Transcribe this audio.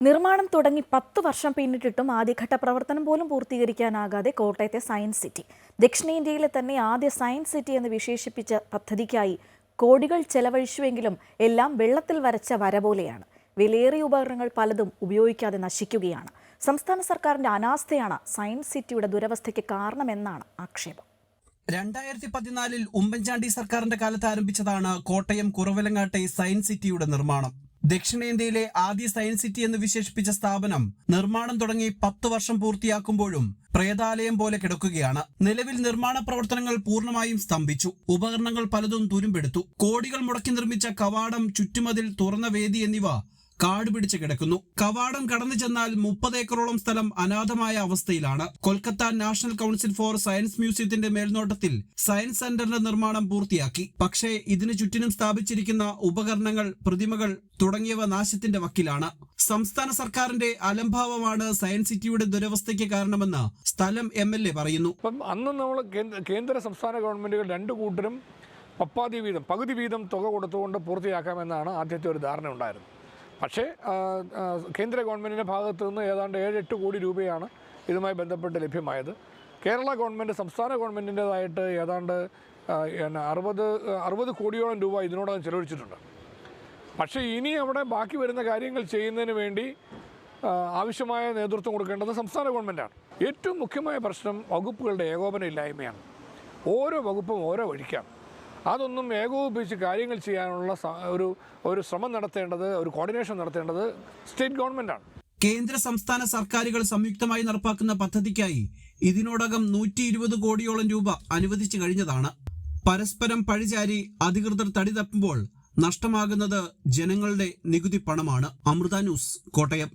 നിർമ്മാണം തുടങ്ങി പത്ത് വർഷം പിന്നിട്ടിട്ടും ആദ്യഘട്ട പ്രവർത്തനം പോലും പൂർത്തീകരിക്കാനാകാതെ കോട്ടയത്തെ സയൻസ് സിറ്റി ദക്ഷിണേന്ത്യയിലെ തന്നെ ആദ്യ സയൻസ് സിറ്റി എന്ന് വിശേഷിപ്പിച്ച പദ്ധതിക്കായി കോടികൾ ചെലവഴിച്ചുവെങ്കിലും എല്ലാം വെള്ളത്തിൽ വരച്ച വര പോലെയാണ്. വിലയേറിയ ഉപകരണങ്ങൾ പലതും ഉപയോഗിക്കാതെ നശിക്കുകയാണ്. സംസ്ഥാന സർക്കാരിന്റെ അനാസ്ഥയാണ് സയൻസ് സിറ്റിയുടെ ദുരവസ്ഥയ്ക്ക് കാരണമെന്നാണ് ആക്ഷേപം. രണ്ടായിരത്തി പതിനാലിൽ ഉമ്മൻചാണ്ടി സർക്കാരിന്റെ കാലത്ത് ആരംഭിച്ചതാണ് കോട്ടയം കുറവലങ്ങാട്ടെ സയൻസ് സിറ്റിയുടെ നിർമ്മാണം. ദക്ഷിണേന്ത്യയിലെ ആദ്യ സയൻസ് സിറ്റി എന്ന് വിശേഷിപ്പിച്ച സ്ഥാപനം നിർമ്മാണം തുടങ്ങി പത്ത് വർഷം പൂർത്തിയാക്കുമ്പോഴും പ്രേതാലയം പോലെ കിടക്കുകയാണ്. നിലവിൽ നിർമ്മാണ പ്രവർത്തനങ്ങൾ പൂർണമായും സ്തംഭിച്ചു. ഉപകരണങ്ങൾ പലതും തുരുമ്പെടുത്തു. കോടികൾ മുടക്കി നിർമ്മിച്ച കവാടം ചുറ്റുമതിൽ തുറന്ന വേദി എന്നിവ കാട് പിടിച്ച് കിടക്കുന്നു. കവാടം കടന്നു ചെന്നാൽ മുപ്പത് ഏക്കറോളം സ്ഥലം അനാഥമായ അവസ്ഥയിലാണ്. Kolkata National Council for Science മ്യൂസിയത്തിന്റെ മേൽനോട്ടത്തിൽ സയൻസ് സെന്ററിന്റെ നിർമ്മാണം പൂർത്തിയാക്കി. പക്ഷേ ഇതിനു ചുറ്റിനും സ്ഥാപിച്ചിരിക്കുന്ന ഉപകരണങ്ങൾ പ്രതിമകൾ തുടങ്ങിയവ നാശത്തിന്റെ വക്കിലാണ്. സംസ്ഥാന സർക്കാരിന്റെ അലംഭാവമാണ് സയൻസ് സിറ്റിയുടെ ദുരവസ്ഥയ്ക്ക് കാരണമെന്ന് സ്ഥലം എം എൽ എ പറയുന്നു. അന്ന് നമ്മൾ കേന്ദ്ര സംസ്ഥാന ഗവൺമെന്റുകൾ രണ്ടു കൂട്ടരും പപ്പാതി വീതം പകുതി വീതം തുക കൊടുത്തുകൊണ്ട് പൂർത്തിയാക്കാമെന്നാണ് ആദ്യത്തെ ഒരു ധാരണ ഉണ്ടായിരുന്നത് പക്ഷേ കേന്ദ്ര ഗവൺമെന്റിന്റെ ഭാഗത്തു നിന്ന് ഏതാണ്ട് ഏഴ് എട്ട് കോടി രൂപയാണ് ഇതുമായി ബന്ധപ്പെട്ട് ലഭ്യമായത്. കേരള ഗവൺമെന്റ് സംസ്ഥാന ഗവൺമെന്റിന്റേതായിട്ട് ഏതാണ്ട് എന്നാ അറുപത് അറുപത് കോടിയോളം രൂപ ഇതിനോടകം ചെലവഴിച്ചിട്ടുണ്ട്. പക്ഷേ ഇനി അവിടെ ബാക്കി വരുന്ന കാര്യങ്ങൾ ചെയ്യുന്നതിന് വേണ്ടി ആവശ്യമായ നേതൃത്വം കൊടുക്കേണ്ടത് സംസ്ഥാന ഗവൺമെന്റാണ് ഏറ്റവും മുഖ്യമായ പ്രശ്നം വകുപ്പുകളുടെ ഏകോപന ഇല്ലായ്മയാണ് ഓരോ വകുപ്പും ഓരോ വഴിക്കാണ്. അതൊന്നും ഏകോപിപ്പിച്ച് കാര്യങ്ങൾ ചെയ്യാനുള്ള ഒരു ഒരു ശ്രമം നടത്തേണ്ടത് ഒരു കോർഡിനേഷൻ നടത്തേണ്ടത് സ്റ്റേറ്റ് ഗവൺമെന്റാണ് കേന്ദ്ര സംസ്ഥാന സർക്കാരുകൾ സംയുക്തമായി നടപ്പാക്കുന്ന പദ്ധതിക്കായി ഇതിനോടകം നൂറ്റി ഇരുപത് കോടിയോളം രൂപ അനുവദിച്ചു കഴിഞ്ഞതാണ്. പരസ്പരം പഴിചാരി അധികൃതർ തടി തപ്പുമ്പോൾ നഷ്ടമാകുന്നത് ജനങ്ങളുടെ നികുതി പണമാണ്. അമൃത ന്യൂസ് കോട്ടയം.